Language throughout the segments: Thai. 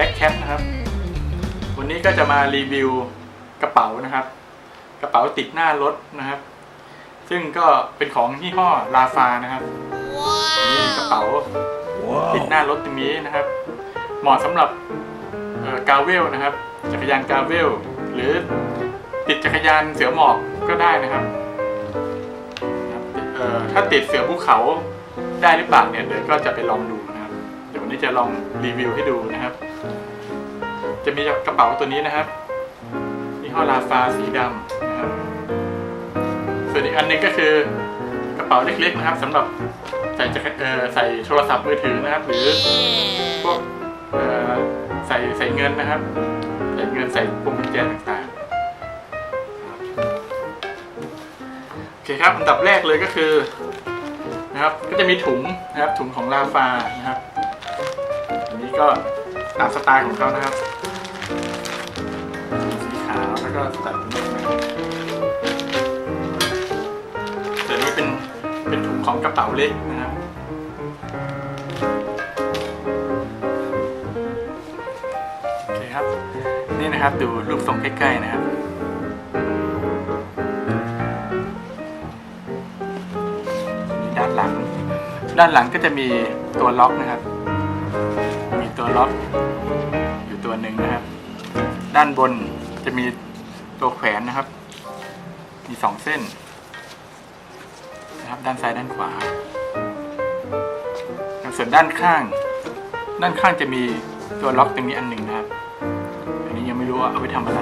บ็คแคปนะครับ วันนี้ก็จะมารีวิวกระเป๋านะครับ กระเป๋าติดหน้ารถนะครับ ซึ่งก็เป็นของยี่ห้อลาฟานะครับนี่กระเป๋าติดหน้ารถตรงนี้นะครับ เหมาะสำหรับกาเวลนะครับ จักรยานกาเวล หรือติดจักรยานเสือหมอบก็ได้นะครับนะครับเอ่อถ้าติดเสือภูเขาได้หรือเปล่าเนี่ยเดี๋ยวก็จะไปลองดูนะครับ เดี๋ยววันนี้จะลองรีวิวให้ดูนะครับ จะมีกระเป๋าตัวนี้นะครับยี่ห้อลาฟาสีดำนะครับส่วนอีกอันนึงก็คือกระเป๋าเล็กๆนะครับสำหรับใส่จักรเออใส่โทรศัพท์มือถือนะครับ หรือพวกเออใส่ใส่เงินนะครับ ใส่เงินใส่พวงกุญแจต่างๆโอเคครับอันดับแรกเลยก็คือนะครับก็จะมีถุงนะครับถุงของลาฟานะครับอันนี้ก็ตามสไตล์ของเขานะครับ ก็ตัดนี้นะครับส่วนี้เป็นเป็นถุงของกระเป๋าเล็กนะครับโอเคครับ นี่นะครับดูรูปทรงใกล้ๆนะครับด้านหลัง ด้านหลังก็จะมีตัวล็อกนะครับ มีตัวล็อกอยู่ตัวหนึ่งนะครับ ด้านบนจะมี ตัวแขวนนะครับ มีสองเส้นนะครับด้านซ้ายด้านขวาส่วนด้านข้าง ด้านข้างจะมีตัวล็อกตรงนี้อันหนึ่งนะครับ อันนี้ยังไม่รู้ว่าเอาไปทำอะไร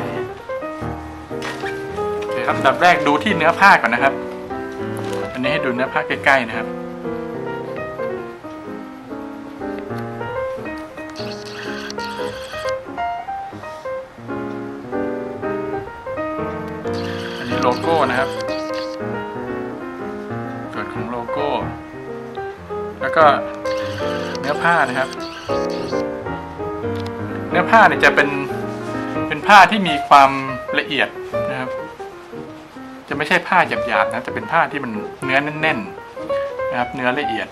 โอเคครับอันดับแรกดูที่เนื้อผ้าก่อนนะครับ อันนี้ให้ดูเนื้อผ้าใกล้ๆนะครับ นื้อผ้าเนี่ยจะเป็นเป็นผ้าที่มีความละเอียดนะครับ จะไม่ใช่ผ้าหยาบๆนะจะเป็นผ้าที่มันเนื้อแน่นๆนะครับ เนื้อละเอียด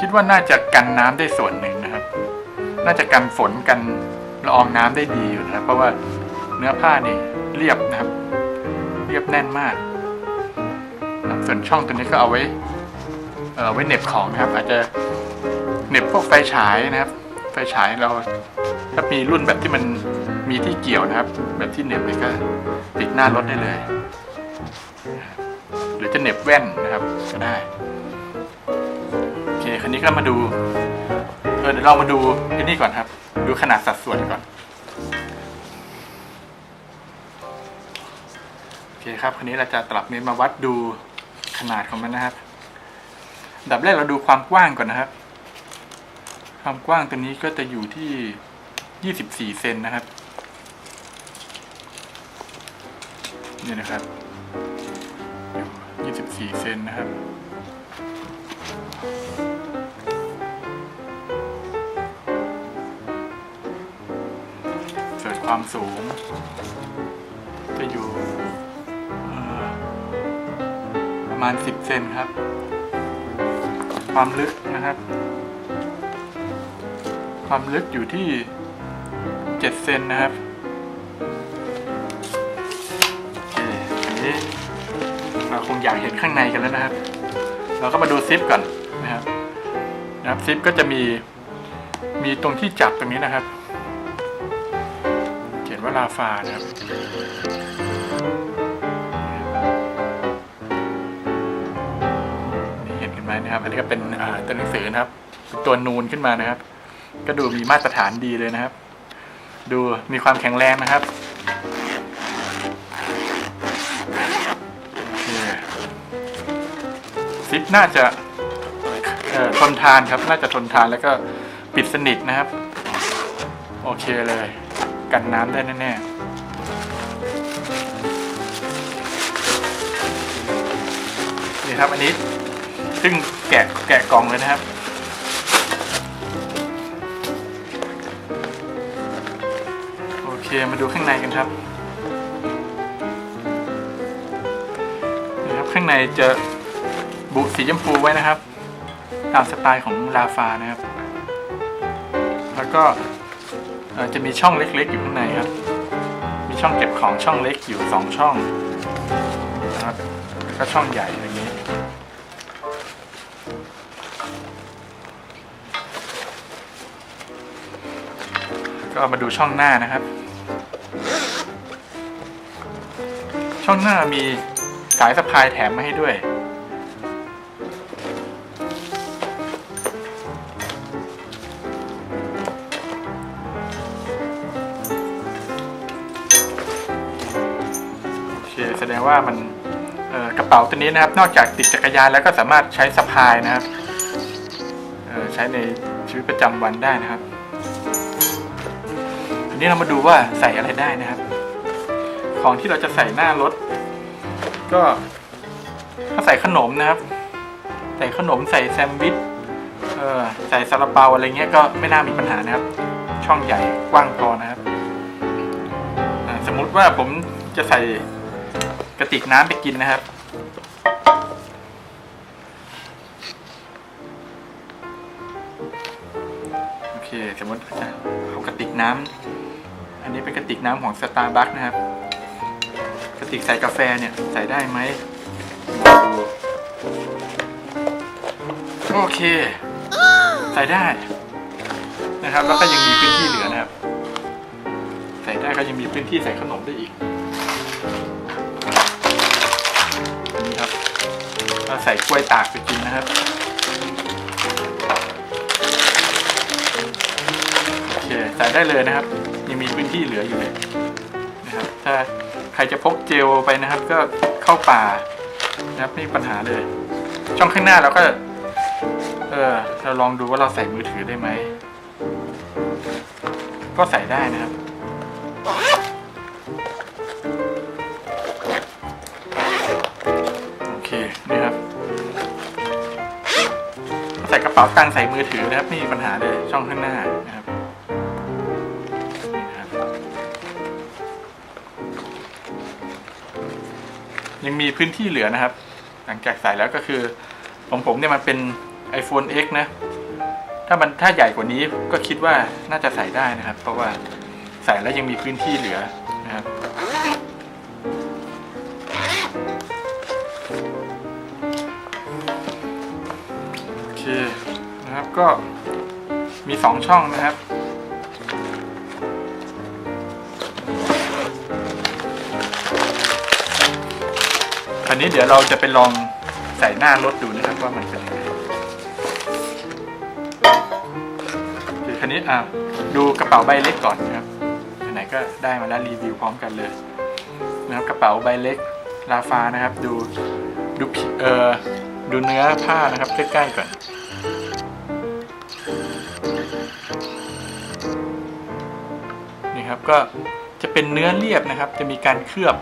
คิดว่าน่าจะกันน้ำได้ส่วนหนึ่งนะครับ น่าจะกันฝนกันละอองน้ำได้ดีอยู่นะครับ เพราะว่าเนื้อผ้านี่เรียบนะครับ เรียบแน่นมากส่วนช่องตัวนี้ก็เอาไว้ เอ่อไว้เน็บของนะครับ อาจจะเน็บพวกไฟฉายนะครับ ไฟฉายเราถ้ามีรุ่นแบบที่มันมีที่เกี่ยวนะครับ แบบที่เหน็บเลยก็ติดหน้ารถได้เลย หรือจะเหน็บแว่นนะครับก็ได้โอเคคันนี้ก็มาดูเออเดี๋ยวเรามาดูไอ้นี่ก่อนครับ ดูขนาดสัดส่วนก่อนโอเคครับคันนี้เราจะตลับเมตรมาวัดดูขนาดของมันนะครับดับแรกเราดูความกว้างก่อนนะครับ ความกว้างตัวนี้ก็จะอยู่ที่24เซนนะครับ นี่นะครับอยู่24เซนนะครับ ส่วนความสูง จะอยู่ประมาณ10เซนครับ ความลึกนะครับ ความลึกอยู่ที่ 7 เซนนะครับอันนี้เราคงอยากเห็นข้างในกันแล้วนะครับ เราก็มาดูซิปก่อนนะครับนะครับซิปก็จะมีมีตรงที่จับตรงนี้นะครับ เขียนว่าลาฟานะครับนี่เห็นกันไหมนะครับ อันนี้ก็เป็นตัวหนังสือนะครับ ตัวนูนขึ้นมานะครับ ก็ดูมีมาตรฐานดีเลยนะครับ ดูมีความแข็งแรงนะครับโอเคซิปน่าจะทนทานครับ น่าจะทนทานแล้วก็ปิดสนิทนะครับ โอเคเลย กันน้ำได้แน่ๆนี่ครับอันนี้ซึ่งแกะแกะกล่องเลยนะครับ เคมาดูข้างในกันครับนี่ครับ ข้างในจะบุสีชมพูไว้นะครับ ตามสไตล์ของลาฟานะครับ แล้วก็จะมีช่องเล็กๆ อยู่ข้างในครับ มีช่องเก็บของช่องเล็กอยู่สองช่องนะครับแล้วก็ช่องใหญ่อย่างนี้ก็มาดูช่องหน้านะครับ ช่องหน้ามีสายสะพายแถมมาให้ด้วย โอเค แสดงว่ามันกระเป๋าตัวนี้นะครับ นอกจากติดจักรยานแล้วก็สามารถใช้สะพายนะครับใช้ในชีวิตประจำวันได้นะครับทีนี้เรามาดูว่าใส่อะไรได้นะครับ ของที่เราจะใส่หน้ารถ ก็ถ้าใส่ขนมนะครับ ใส่ขนมใส่แซมด์วิชเออใส่ซาลาเปาอะไรเงี้ยก็ไม่น่ามีปัญหานะครับ ช่องใหญ่กว้างพอนะครับสมมุติว่าผมจะใส่กระติกน้ำไปกินนะครับ โอเค สมมติเอากระติกน้ำอันนี้เป็นกระติกน้ำของสตาร์บัคนะครับ ติกใส่กาแฟเนี่ยใส่ได้ไหมมาดูโอเค ใส่ได้นะครับ แล้วก็ยังมีพื้นที่เหลือนะครับ ใส่ได้ก็ยังมีพื้นที่ใส่ขนมได้อีกนนี้ครับเราใส่กล้วยตากไปกินนะครับโอเคใส่ได้เลยนะครับ ยังมีพื้นที่เหลืออยู่เลยนะครับ ถ้า ใครจะพกเจลไปนะครับ ก็เข้าป่านะครับไม่มีปัญหาเลย ช่องข้างหน้าเราก็ เออเราลองดูว่าเราใส่มือถือได้ไหมก็ใส่ได้นะครับโอเคนี่ครับ ใส่กระเป๋าตังค์ใส่มือถือนะครับไม่มีปัญหาเลยช่องข้างหน้านะครับ ยังมีพื้นที่เหลือนะครับ หลังจากใส่แล้วก็คือของผมเนี่ยมันเป็น iPhone X นะ ถ้ามันถ้าใหญ่กว่านี้ก็คิดว่าน่าจะใส่ได้นะครับ เพราะว่าใส่แล้วยังมีพื้นที่เหลือนะครับโอเคนะครับก็มีสองช่องนะครับ นี้เดี๋ยวเราจะไปลองใส่หน้ารถดูนะครับว่ามันเป็นยังไงคือคันนี้อะดูกระเป๋าใบเล็กก่อนนะครับไหนก็ได้มาแล้วรีวิวพร้อมกันเลยนะครับกระเป๋าใบเล็กลาฟานะครับ ดูดูเอ่อดูเนื้อผ้านะครับใกล้ๆก่อนนี่ครับก็จะเป็นเนื้อเรียบนะครับ จะมีการเคลือบ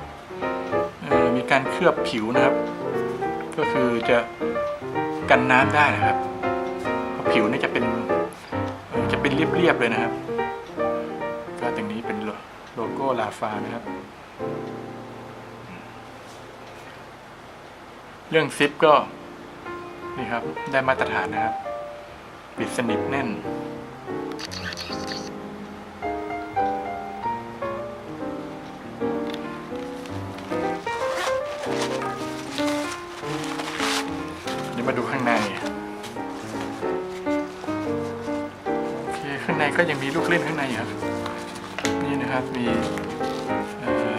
การเคลือบผิวนะครับ ก็คือจะกันน้ำได้นะครับเพราะผิวเนี่ยจะเป็นจะเป็นเรียบๆเลยนะครับ ก็ตรงนี้เป็นโลโก้ลาฟานะครับ เรื่องซิปก็นี่ครับได้มาตรฐานนะครับ ปิดสนิทแน่น ข้างในก็ยังมีลูกเล่นข้างในอยู่ครับนี่นะครับมีเอ่อ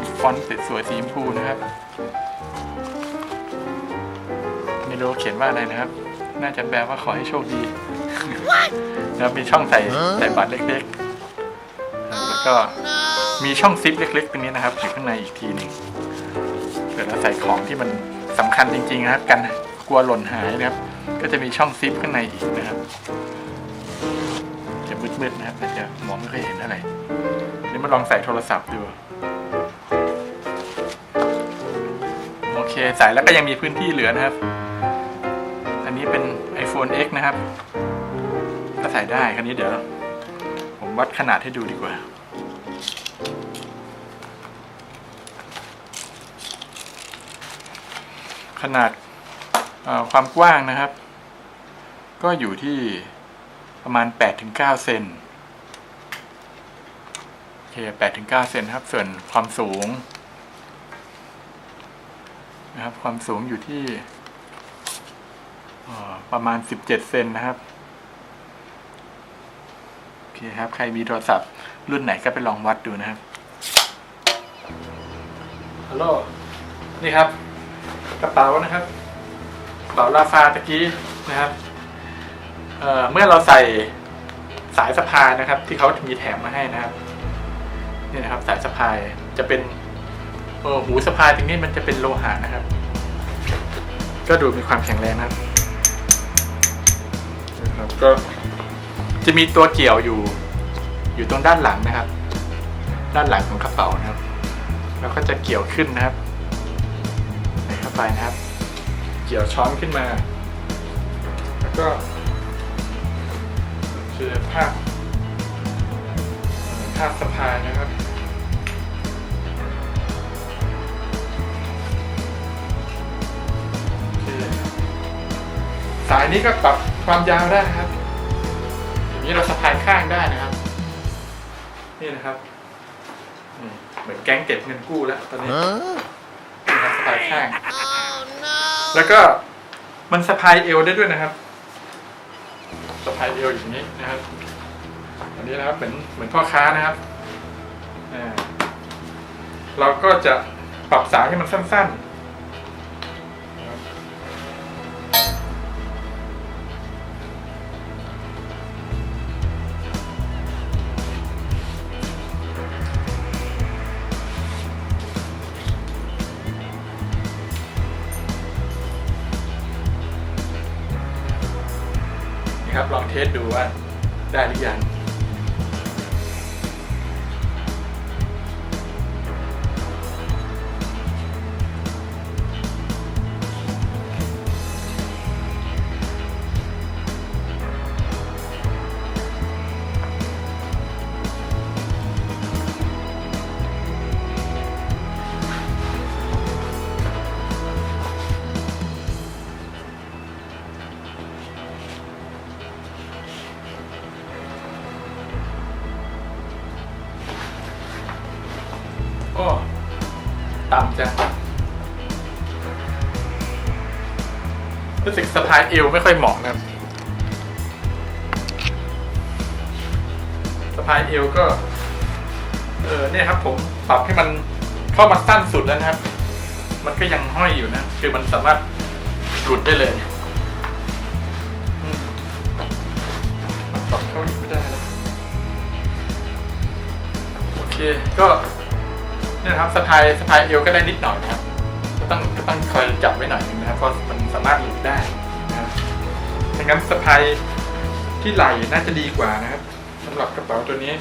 มีฟอนต์สวยๆสีชมพูนะครับ ไม่รู้เขียนว่าอะไรนะครับ น่าจะแปลว่าขอให้โชคดีแล้วมีช่องใส่ใส่บัตรเล็กๆ แล้วก็มีช่องซิปเล็กๆตรงนี้นะครับอยู่ข้างในอีกทีหนึ่งเกิดเราใส่ของที่มันสำคัญจริงๆนะครับ กันกลัวหล่นหายนะครับ ก็จะมีช่องซิปข้างในอีกนะครับจะ มืดๆนะครับแต่จะมองไม่ค่อยเห็นอะไรเดี๋ยวมาลองใส่โทรศัพท์ดู โอเคใส่แล้วก็ยังมีพื้นที่เหลือนะครับ อันนี้เป็น iPhone X นะครับ ก็ใส่ได้คราวนี้เดี๋ยว ผมวัดขนาดให้ดูดีกว่าขนาดความกว้างนะครับ ก็อยู่ที่ ประมาณ8-9เซนเคแปดถึงเก้าเซนครับ ส่วนความสูง นะครับ ความสูงอยู่ที่ประมาณสิบเจ็ดเซนนะครับโอเคครับ ใครมีโทรศัพท์ รุ่นไหนก็ไปลองวัดดูนะครับฮัลโหลนี่ครับ กระเป๋านะครับกระเป๋าลาฟาตะกี้นะครับ เอ่อเมื่อเราใส่สายสะพายนะครับ ที่เขามีแถมมาให้นะครับนี่นะครับ สายสะพายจะเป็นเออหูสะพายตรงนี้มันจะเป็นโลหะนะครับ ก็ดูมีความแข็งแรงนะครับนะครับ ก็จะมีตัวเกี่ยวอยู่ อยู่ตรงด้านหลังนะครับ ด้านหลังของกระเป๋านะครับ แล้วก็จะเกี่ยวขึ้นนะครับเข้าไปนะครับ เกี่ยวช้อนขึ้นมา แล้วก็ คือภาพภาพสะพายนะครับโอเคสายนี้ก็ปรับความยาวได้นะครับอย่างนี้เราสะพายข้างได้นะครับ นี่นะครับนี่เหมือนแก๊งเก็บเงินกู้แล้วตอนนี้นี่นะครับสะพายข้าง แล้วก็มันสะพายเอวได้ด้วยนะครับ สะพายเอวอย่างนี้นะครับ อันนี้นะครับเหมือนเหมือนพ่อค้านะครับเราก็จะปรับสายให้มันสั้น ๆ รู้สึกสะพายเอวไม่ค่อยเหมาะนะครับสะพายเอวก็เออเนี่ยครับ ผมปรับให้มันเข้ามาสั้นสุดแล้วนะครับ มันก็ยังห้อยอยู่นะ คือมันสามารถหลุดได้เลยปรับเข้าอีกไม่ได้แล้วโอเคก็เนี่ยครับสะพายสะพายเอวก็ได้นิดหน่อยครับ ต้องคอยจับไว้หน่อยนึงนะครับเพราะมันสามารถหลุดได้นะครับดังนั้นสะพายที่ไหล่น่าจะดีกว่านะครับสำหรับกระเป๋าตัวนี้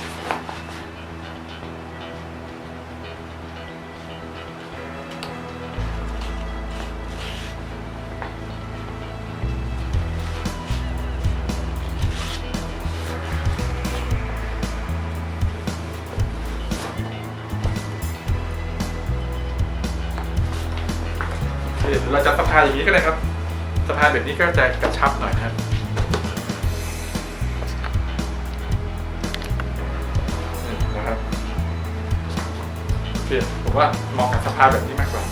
นี้ก็ได้ครับสะพายแบบนี้ก็จะกระชับหน่อยนะครับนี่นะครับผมว่าเหมาะกับสะพายแบบนี้มากกว่า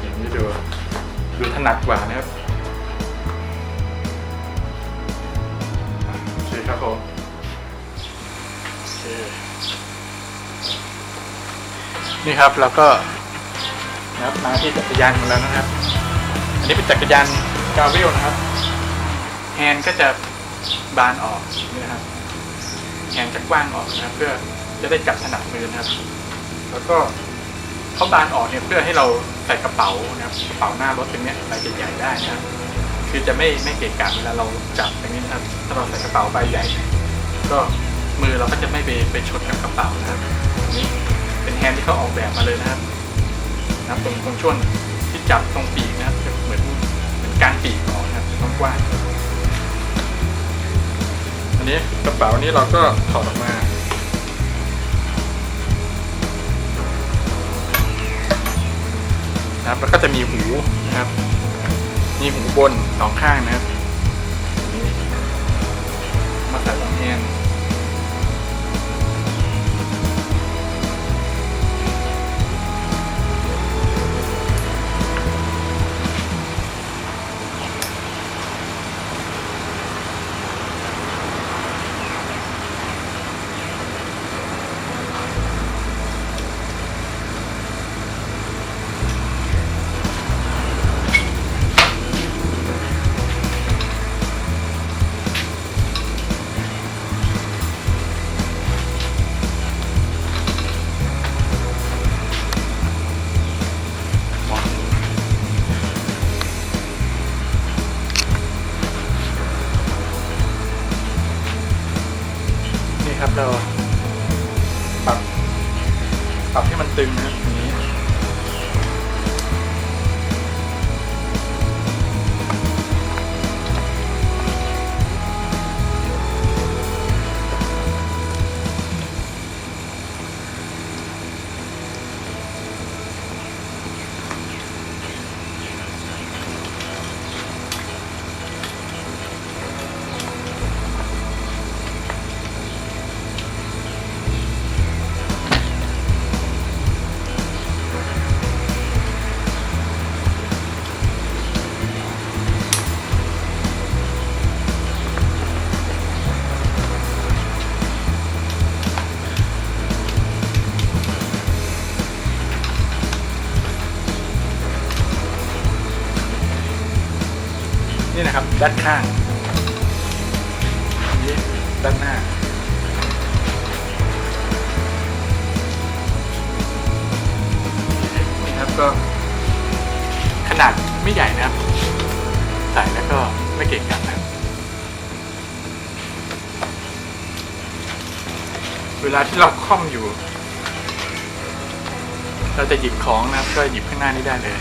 อย่างนี้ดูดูถนัดกว่านะครับโอเคครับผมโอเคนี่ครับแล้วก็นะครับมาที่จักรยานของเรานะครับ อันนี้เป็นจักรยานกาเวลนะครับ แฮนก็จะบานออกนี่นะครับ แฮนจะกว้างออกนะครับ เพื่อจะได้จับถนัดมือนะครับ แล้วก็เขาบานออกเนี่ยเพื่อให้เราใส่กระเป๋านะครับกระเป๋าหน้ารถตรงเนี้ยใบใหญ่ๆได้นะครับ คือจะไม่ไม่เกะกะเวลาเราจับอย่างนี้นะครับ ถ้าเราใส่กระเป๋าใบใหญ่ ก็มือเราก็จะไม่ไปไปชนกับกระเป๋านะครับอันนี้เป็นแฮนด์ที่เขาออกแบบมาเลยนะครับนะครับตรงตรงช่วงที่จับตรงปีกนะครับ การปีกออกนะครับกว้างอันนี้กระเป๋านี้เราก็ถอดออกมานะครับแล้วก็จะมีหูนะครับ มีหูบนสองข้างนะครับ มาใส่ตรงแฮน เราปรับปรับให้มันตึงนะ นะครับ ด้านข้างนี่ด้านหน้า นี่ครับก็ขนาดไม่ใหญ่นะครับ ใส่แล้วก็ไม่เก่งกันนะเวลาที่เราคล่อมอยู่ เราจะหยิบของนะครับ ก็หยิบข้างหน้านี้ได้เลย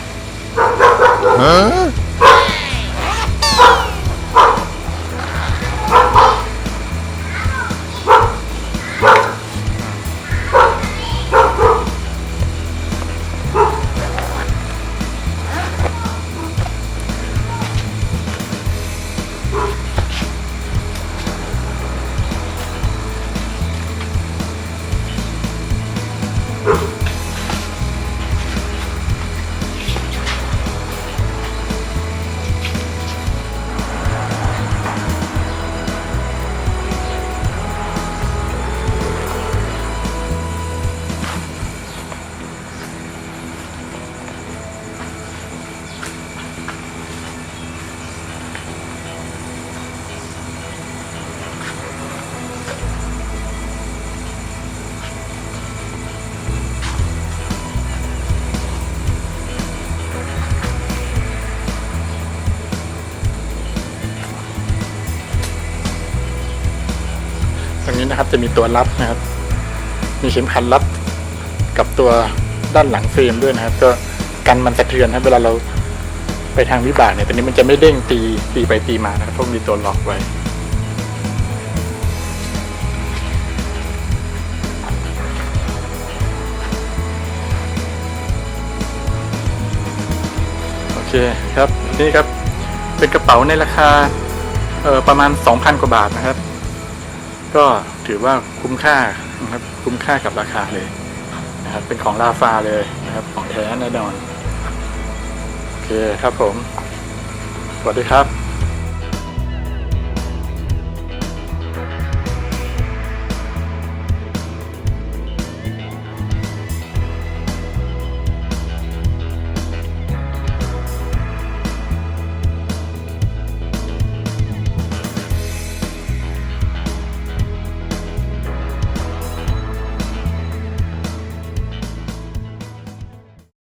นะครับ จะมีตัวรัดนะครับ มีเข็มขัดรัดกับตัวด้านหลังเฟรมด้วยนะครับ ก็กันมันสะเทือนครับเวลาเราไปทางวิบากเนี่ยตอนนี้มันจะไม่เด้งตีตีไปตีมานะครับเพราะมีตัวล็อกไว้โอเคครับนี่ครับเป็นกระเป๋าในราคาประมาณ 2,000 กว่าบาทนะครับ ก็ถือว่าคุ้มค่านะครับคุ้มค่ากับราคาเลยนะครับเป็นของลาฟาเลยนะครับของแท้แน่นอนโอเคครับผมสวัสดีครับ